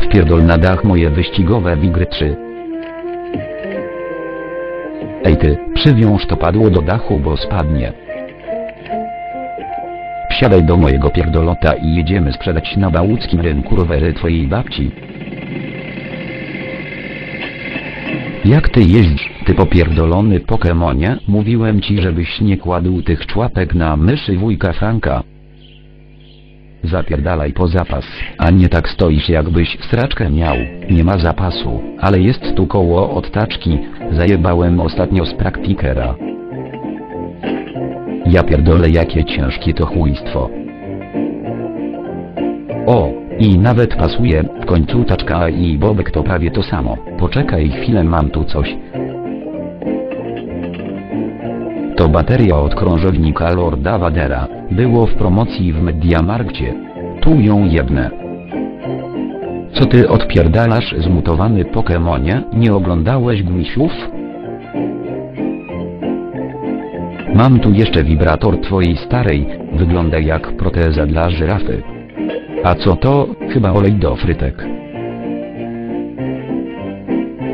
Wpierdol na dach moje wyścigowe Wigry 3. Ej ty, przywiąż to padło do dachu, bo spadnie. Wsiadaj do mojego pierdolota i jedziemy sprzedać na bałuckim rynku rowery twojej babci. Jak ty jeździsz, ty popierdolony Pokemonie? Mówiłem ci, żebyś nie kładł tych człapek na myszy wujka Franka. Zapierdalaj po zapas, a nie tak stoisz jakbyś straczkę miał. Nie ma zapasu, ale jest tu koło od taczki. Zajebałem ostatnio z praktikera. Ja pierdolę jakie ciężkie to chujstwo. O, i nawet pasuje, w końcu taczka i bobek to prawie to samo. Poczekaj chwilę mam tu coś. To bateria od krążownika Lorda Vadera. Było w promocji w Mediamarkcie. Tu ją jebnę. Co ty odpierdalasz zmutowany Pokemonie? Nie oglądałeś gmisiów? Mam tu jeszcze wibrator twojej starej, wygląda jak proteza dla żyrafy. A co to? Chyba olej do frytek.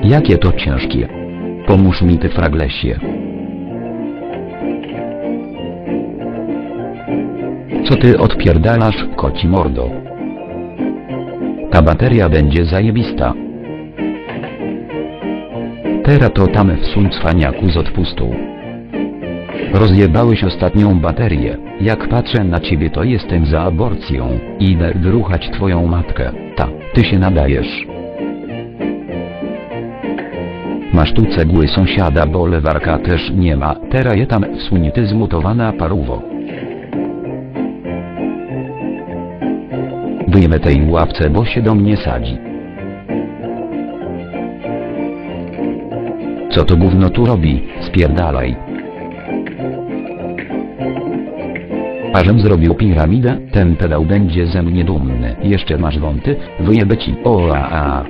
Jakie to ciężkie. Pomóż mi ty fraglesie. Co ty odpierdalasz, koci mordo? Ta bateria będzie zajebista. Teraz to tam wsuń cwaniaku z odpustu. Rozjebałeś ostatnią baterię. Jak patrzę na ciebie to jestem za aborcją. Idę wyruchać twoją matkę. Ta, ty się nadajesz. Masz tu cegły sąsiada, bo lewarka też nie ma. Teraz je tam wsuń ty zmutowana paruwo. Wyjmę tej ławce, bo się do mnie sadzi. Co to gówno tu robi? Spierdalaj. Ażem zrobił piramidę, ten pedał będzie ze mnie dumny. Jeszcze masz wąty? Wyjebę ci. O a a.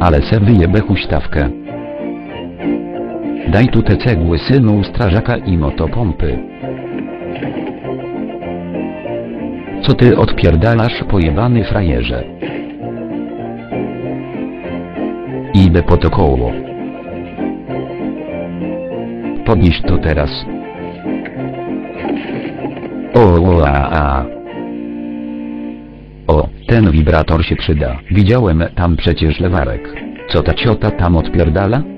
Ale se wyjebę huśtawkę. Daj tu te cegły synu strażaka i motopompy. Co ty odpierdalasz pojebany frajerze? Idę po to koło. Podnieś to teraz. O, o a, a. O, ten wibrator się przyda. Widziałem tam przecież lewarek. Co ta ciota tam odpierdala?